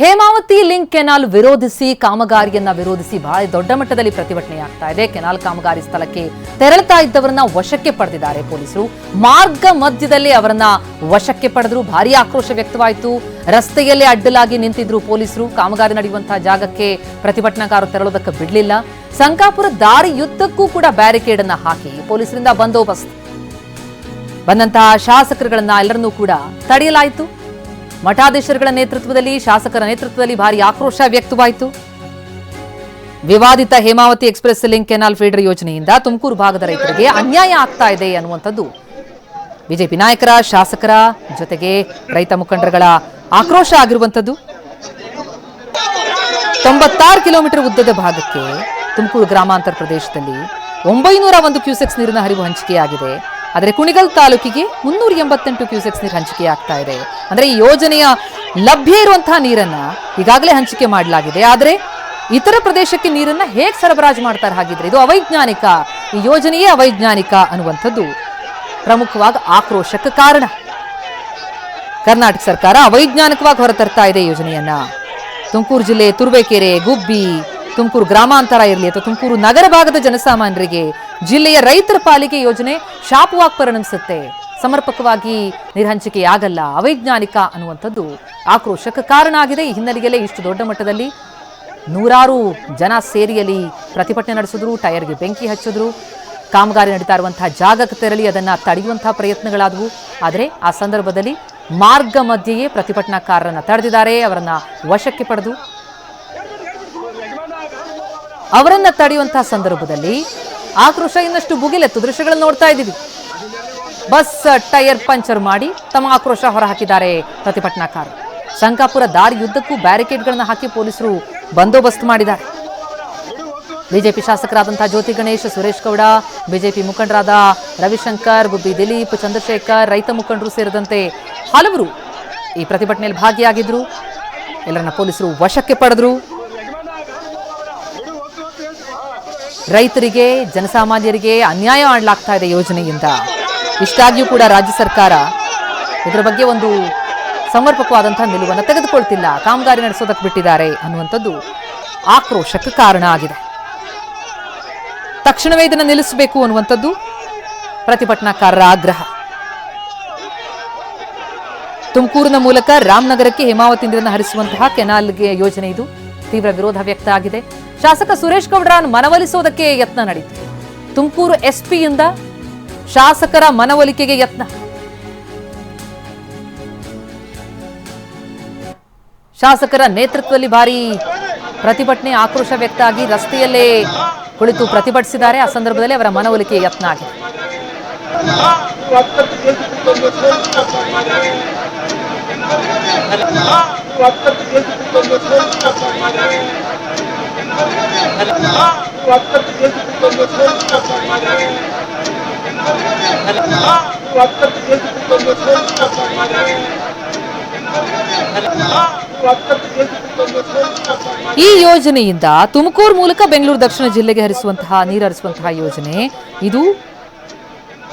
Hemavathi link canal ವಿರೋಧಿಸಿ ಕಾಮಗಾರಿಯನ್ನ ವಿರೋಧಿಸಿ ಬಹಳ ದೊಡ್ಡ ಮಟ್ಟದಲ್ಲಿ ಪ್ರತಿಭಟನೆ ಆಗ್ತಾ ಇದೆ. ಕೆನಾಲ್ ಕಾಮಗಾರಿ ಸ್ಥಳಕ್ಕೆ ತೆರಳುತ್ತಾ ಇದ್ದವರನ್ನ ವಶಕ್ಕೆ ಪಡೆದಿದ್ದಾರೆ ಪೊಲೀಸರು. ಮಾರ್ಗ ಮಧ್ಯದಲ್ಲಿ ಅವರನ್ನ ವಶಕ್ಕೆ ಪಡೆದರು. ಭಾರಿ ಆಕ್ರೋಶ ವ್ಯಕ್ತವಾಯಿತು. ರಸ್ತೆಯಲ್ಲೇ ಅಡ್ಡಲಾಗಿ ನಿಂತಿದ್ರು ಪೊಲೀಸರು. ಕಾಮಗಾರಿ ನಡೆಯುವಂತಹ ಜಾಗಕ್ಕೆ ಪ್ರತಿಭಟನಾಕಾರರು ತೆರಳೋದಕ್ಕೆ ಬಿಡಲಿಲ್ಲ. ಸಂಕಾಪುರ ದಾರಿಯುದ್ದಕ್ಕೂ ಕೂಡ ಬ್ಯಾರಿಕೇಡ್ ಅನ್ನ ಹಾಕಿ ಪೊಲೀಸರಿಂದ ಬಂದೋಬಸ್ತ್. ಬಂದಂತಹ ಶಾಸಕರುಗಳನ್ನ ಎಲ್ಲರನ್ನೂ ಕೂಡ ತಡೆಯಲಾಯಿತು. ಮಠಾಧೀಶರುಗಳ ನೇತೃತ್ವದಲ್ಲಿ, ಶಾಸಕರ ನೇತೃತ್ವದಲ್ಲಿ ಭಾರಿ ಆಕ್ರೋಶ ವ್ಯಕ್ತವಾಯಿತು. ವಿವಾದಿತ Hemavathi express link canal feeder ಯೋಜನೆಯಿಂದ ತುಮಕೂರು ಭಾಗದ ರೈತರಿಗೆ ಅನ್ಯಾಯ ಆಗ್ತಾ ಇದೆ ಅನ್ನುವಂಥದ್ದು. ಬಿಜೆಪಿ ನಾಯಕರ, ಶಾಸಕರ ಜೊತೆಗೆ ರೈತ ಮುಖಂಡರುಗಳ ಆಕ್ರೋಶ ಆಗಿರುವಂಥದ್ದು. ತೊಂಬತ್ತಾರು ಕಿಲೋಮೀಟರ್ ಉದ್ದದ ಭಾಗಕ್ಕೆ ತುಮಕೂರು ಗ್ರಾಮಾಂತರ ಪ್ರದೇಶದಲ್ಲಿ ಒಂಬೈನೂರ ಒಂದು ಕ್ಯೂಸೆಕ್ಸ್ ನೀರಿನ ಹರಿವು ಹಂಚಿಕೆಯಾಗಿದೆ. ಆದರೆ ಕುಣಿಗಲ್ ತಾಲೂಕಿಗೆ ಮುನ್ನೂರ ಎಂಬತ್ತೆಂಟು ಕ್ಯೂಸೆಕ್ಸ್ ನೀರು ಹಂಚಿಕೆ ಆಗ್ತಾ ಇದೆ. ಅಂದರೆ ಈ ಯೋಜನೆಯ ಲಭ್ಯ ಇರುವಂತಹ ನೀರನ್ನು ಈಗಾಗಲೇ ಹಂಚಿಕೆ ಮಾಡಲಾಗಿದೆ. ಆದರೆ ಇತರ ಪ್ರದೇಶಕ್ಕೆ ನೀರನ್ನು ಹೇಗೆ ಸರಬರಾಜು ಮಾಡ್ತಾರೆ ಹಾಗಿದ್ರೆ ಇದು ಅವೈಜ್ಞಾನಿಕ, ಈ ಯೋಜನೆಯೇ ಅವೈಜ್ಞಾನಿಕ ಅನ್ನುವಂಥದ್ದು ಪ್ರಮುಖವಾಗಿ ಆಕ್ರೋಶಕ್ಕೆ ಕಾರಣ. ಕರ್ನಾಟಕ ಸರ್ಕಾರ ಅವೈಜ್ಞಾನಿಕವಾಗಿ ಹೊರತರ್ತಾ ಇದೆ ಯೋಜನೆಯನ್ನು. ತುಮಕೂರು ಜಿಲ್ಲೆ ತುರುವೇಕೆರೆ, ಗುಬ್ಬಿ ತುಮಕೂರು ಗ್ರಾಮಾಂತರ ಇರಲಿ ಅಥವಾ ತುಮಕೂರು ನಗರ ಭಾಗದ ಜನಸಾಮಾನ್ಯರಿಗೆ ಜಿಲ್ಲೆಯ ರೈತರ ಪಾಲಿಕೆ ಯೋಜನೆ ಶಾಪವಾಗಿ ಪರಿಣಮಿಸುತ್ತೆ. ಸಮರ್ಪಕವಾಗಿ ನಿರ್ಹಂಚಿಕೆ ಆಗಲ್ಲ ಅವೈಜ್ಞಾನಿಕ ಅನ್ನುವಂಥದ್ದು ಆಕ್ರೋಶಕ್ಕೆ ಕಾರಣ ಆಗಿದೆ. ಈ ಹಿನ್ನೆಲೆಯಲ್ಲೇ ಇಷ್ಟು ದೊಡ್ಡ ಮಟ್ಟದಲ್ಲಿ ನೂರಾರು ಜನ ಸೇರಿಯಲ್ಲಿ ಪ್ರತಿಭಟನೆ ನಡೆಸಿದ್ರು, ಟೈರ್ಗೆ ಬೆಂಕಿ ಹಚ್ಚಿದ್ರು. ಕಾಮಗಾರಿ ನಡೀತಾ ಇರುವಂತಹ ಜಾಗಕ್ಕೆ ತೆರಳಿ ಅದನ್ನ ತಡೆಯುವಂತಹ ಪ್ರಯತ್ನಗಳಾದವು. ಆದರೆ ಆ ಸಂದರ್ಭದಲ್ಲಿ ಮಾರ್ಗ ಮಧ್ಯೆಯೇ ಪ್ರತಿಭಟನಾಕಾರರನ್ನು ತಡೆದಿದ್ದಾರೆ, ಅವರನ್ನ ವಶಕ್ಕೆ ಪಡೆದು ಅವರನ್ನ ತಡೆಯುವಂತಹ ಸಂದರ್ಭದಲ್ಲಿ ಆಕ್ರೋಶ ಇನ್ನಷ್ಟು ಭುಗಿಲೆತ್ತು ದೃಶ್ಯಗಳನ್ನು ನೋಡ್ತಾ ಇದ್ದೀವಿ. ಬಸ್, ಟೈರ್ ಪಂಚರ್ ಮಾಡಿ ತಮ್ಮ ಆಕ್ರೋಶ ಹೊರಹಾಕಿದ್ದಾರೆ ಪ್ರತಿಭಟನಾಕಾರರು. ಶಂಕಾಪುರ ದಾರಿಯುದ್ದಕ್ಕೂ ಬ್ಯಾರಿಕೇಡ್ಗಳನ್ನು ಹಾಕಿ ಪೊಲೀಸರು ಬಂದೋಬಸ್ತ್ ಮಾಡಿದ್ದಾರೆ. ಬಿಜೆಪಿ ಶಾಸಕರಾದಂತಹ ಜ್ಯೋತಿ ಗಣೇಶ್, ಸುರೇಶ್ ಗೌಡ, ಬಿಜೆಪಿ ಮುಖಂಡರಾದ ರವಿಶಂಕರ್, ಗುಬ್ಬಿ ದಿಲೀಪ್, ಚಂದ್ರಶೇಖರ್, ರೈತ ಮುಖಂಡರು ಸೇರಿದಂತೆ ಹಲವರು ಈ ಪ್ರತಿಭಟನೆಯಲ್ಲಿ ಭಾಗಿಯಾಗಿದ್ರು. ಎಲ್ಲರನ್ನ ಪೊಲೀಸರು ವಶಕ್ಕೆ ಪಡೆದ್ರು. ರೈತರಿಗೆ, ಜನಸಾಮಾನ್ಯರಿಗೆ ಅನ್ಯಾಯ ಮಾಡಲಾಗ್ತಾ ಇದೆ ಯೋಜನೆಯಿಂದ. ಇಷ್ಟಾಗಿಯೂ ಕೂಡ ರಾಜ್ಯ ಸರ್ಕಾರ ಇದರ ಬಗ್ಗೆ ಒಂದು ಸಮರ್ಪಕವಾದಂತಹ ನಿಲುವನ್ನು ತೆಗೆದುಕೊಳ್ತಿಲ್ಲ. ಕಾಮಗಾರಿ ನಡೆಸೋದಕ್ಕೆ ಬಿಟ್ಟಿದ್ದಾರೆ ಅನ್ನುವಂಥದ್ದು ಆಕ್ರೋಶಕ್ಕೆ ಕಾರಣ ಆಗಿದೆ. ತಕ್ಷಣವೇ ಇದನ್ನು ನಿಲ್ಲಿಸಬೇಕು ಅನ್ನುವಂಥದ್ದು ಪ್ರತಿಭಟನಾಕಾರರ ಆಗ್ರಹ. ತುಮಕೂರಿನ ಮೂಲಕ ರಾಮನಗರಕ್ಕೆ ಹೇಮಾವತಿ ನೀರನ್ನು ಹರಿಸುವಂತಹ ಕೆನಾಲ್ಗೆ ಯೋಜನೆ ಇದು. ತೀವ್ರ ವಿರೋಧ ವ್ಯಕ್ತ ಆಗಿದೆ. ಶಾಸಕ ಸುರೇಶ್ ಗೌಡರನ್ನು ಮನವೊಲಿಸೋದಕ್ಕೆ ಯತ್ನ ನಡೀತು ತುಮಕೂರು ಎಸ್ಪಿಯಿಂದ ಶಾಸಕರ ಮನವೊಲಿಕೆಗೆ ಯತ್ನ. ಶಾಸಕರ ನೇತೃತ್ವದಲ್ಲಿ ಭಾರಿ ಪ್ರತಿಭಟನೆ, ಆಕ್ರೋಶ ವ್ಯಕ್ತ ಆಗಿ ರಸ್ತೆಯಲ್ಲೇ ಕುಳಿತು ಪ್ರತಿಭಟಿಸಿದ್ದಾರೆ. ಆ ಸಂದರ್ಭದಲ್ಲಿ ಅವರ ಮನವೊಲಿಕೆ ಯತ್ನ ಆಗಿದೆ. ಈ ಯೋಜನೆಯಿಂದ ತುಮಕೂರು ಮೂಲಕ ಬೆಂಗಳೂರು ದಕ್ಷಿಣ ಜಿಲ್ಲೆಗೆ ಹರಿಸುವಂತಹ, ನೀರು ಹರಿಸುವಂತಹ ಯೋಜನೆ. ಇದು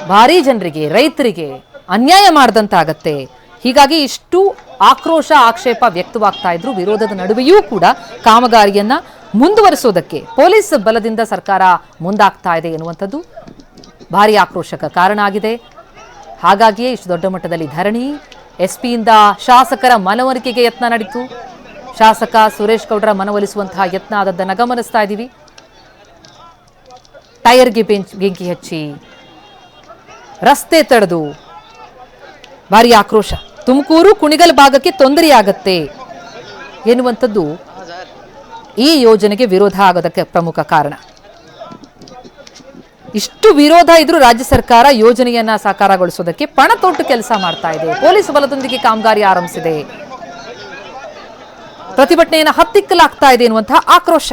ಭಾರಿ ಜನರಿಗೆ, ರೈತರಿಗೆ ಅನ್ಯಾಯ ಮಾಡದಂತಾಗತ್ತೆ. ಹೀಗಾಗಿ ಇಷ್ಟು ಆಕ್ರೋಶ, ಆಕ್ಷೇಪ ವ್ಯಕ್ತವಾಗ್ತಾ ಇದ್ರು. ವಿರೋಧದ ನಡುವೆಯೂ ಕೂಡ ಕಾಮಗಾರಿಯನ್ನ ಮುಂದುವರಿಸೋದಕ್ಕೆ ಪೊಲೀಸ್ ಬಲದಿಂದ ಸರ್ಕಾರ ಮುಂದಾಗ್ತಾ ಇದೆ ಎನ್ನುವಂಥದ್ದು ಭಾರಿ ಆಕ್ರೋಶಕ ಕಾರಣ ಆಗಿದೆ. ಹಾಗಾಗಿಯೇ ಇಷ್ಟು ದೊಡ್ಡ ಮಟ್ಟದಲ್ಲಿ ಧರಣಿ ಎಸ್ಪಿಯಿಂದ ಶಾಸಕರ ಮನವರಿಕೆಗೆ ಯತ್ನ ನಡೀತು. ಶಾಸಕ ಸುರೇಶ್ ಗೌಡರ ಮನವೊಲಿಸುವಂತಹ ಯತ್ನ ಆದದ್ದನ್ನು ಗಮನಿಸ್ತಾ ಇದ್ದೀವಿ. ಟೈರ್ಗೆ ಬೆಂಚ್, ಬೆಂಕಿ ಹಚ್ಚಿ ರಸ್ತೆ ತಡೆದು ಭಾರಿ ಆಕ್ರೋಶ. ತುಮಕೂರು ಕುಣಿಗಲ್ ಭಾಗಕ್ಕೆ ತೊಂದರೆಯಾಗತ್ತೆ ಎನ್ನುವಂಥದ್ದು ಈ ಯೋಜನೆಗೆ ವಿರೋಧ ಆಗೋದಕ್ಕೆ ಪ್ರಮುಖ ಕಾರಣ. ಇಷ್ಟು ವಿರೋಧ ಇದ್ರೂ ರಾಜ್ಯ ಸರ್ಕಾರ ಯೋಜನೆಯನ್ನ ಸಾಕಾರಗೊಳಿಸೋದಕ್ಕೆ ಪಣ ತೊಟ್ಟು ಕೆಲಸ ಮಾಡ್ತಾ ಇದೆ. ಪೊಲೀಸ್ ಬಲದೊಂದಿಗೆ ಕಾಮಗಾರಿ ಆರಂಭಿಸಿದೆ. ಪ್ರತಿಭಟನೆಯನ್ನು ಹತ್ತಿಕ್ಕಲಾಗ್ತಾ ಇದೆ ಎನ್ನುವಂತಹ ಆಕ್ರೋಶ.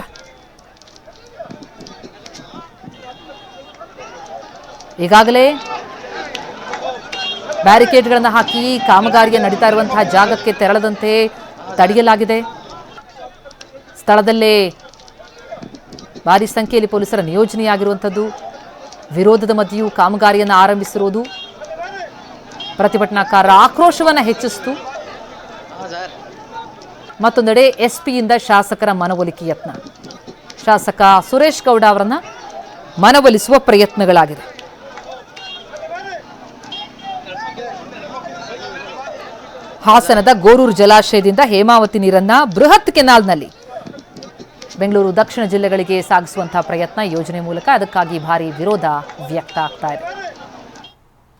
ಈಗಾಗಲೇ ಬ್ಯಾರಿಕೇಡ್ಗಳನ್ನು ಹಾಕಿ ಕಾಮಗಾರಿಗೆ ನಡೀತಾ ಇರುವಂತಹ ಜಾಗಕ್ಕೆ ತೆರಳದಂತೆ ತಡೆಯಲಾಗಿದೆ. ಸ್ಥಳದಲ್ಲೇ ಭಾರಿ ಸಂಖ್ಯೆಯಲ್ಲಿ ಪೊಲೀಸರ ನಿಯೋಜನೆಯಾಗಿರುವಂಥದ್ದು. ವಿರೋಧದ ಮಧ್ಯೆಯೂ ಕಾಮಗಾರಿಯನ್ನು ಆರಂಭಿಸಿರುವುದು ಪ್ರತಿಭಟನಾಕಾರರ ಆಕ್ರೋಶವನ್ನು ಹೆಚ್ಚಿಸಿತು. ಮತ್ತೊಂದೆಡೆ ಎಸ್ಪಿಯಿಂದ ಶಾಸಕರ ಮನವೊಲಿಕೆ ಯತ್ನ. ಶಾಸಕ ಸುರೇಶ್ ಗೌಡ ಅವರನ್ನ ಮನವೊಲಿಸುವ ಪ್ರಯತ್ನಗಳಾಗಿದೆ ಹಾಸನದ ಗೋರೂರು ಜಲಾಶಯದಿಂದ ಹೇಮಾವತಿ ನೀರನ್ನ ಬೃಹತ್ ಕೆನಾಲ್ನಲ್ಲಿ ಬೆಂಗಳೂರು ದಕ್ಷಿಣ ಜಿಲ್ಲೆಗಳಿಗೆ ಸಾಗಿಸುವಂತಹ ಪ್ರಯತ್ನ ಯೋಜನೆ ಮೂಲಕ ಅದಕ್ಕಾಗಿ ಭಾರಿ ವಿರೋಧ ವ್ಯಕ್ತ ಆಗ್ತಾ ಇದೆ.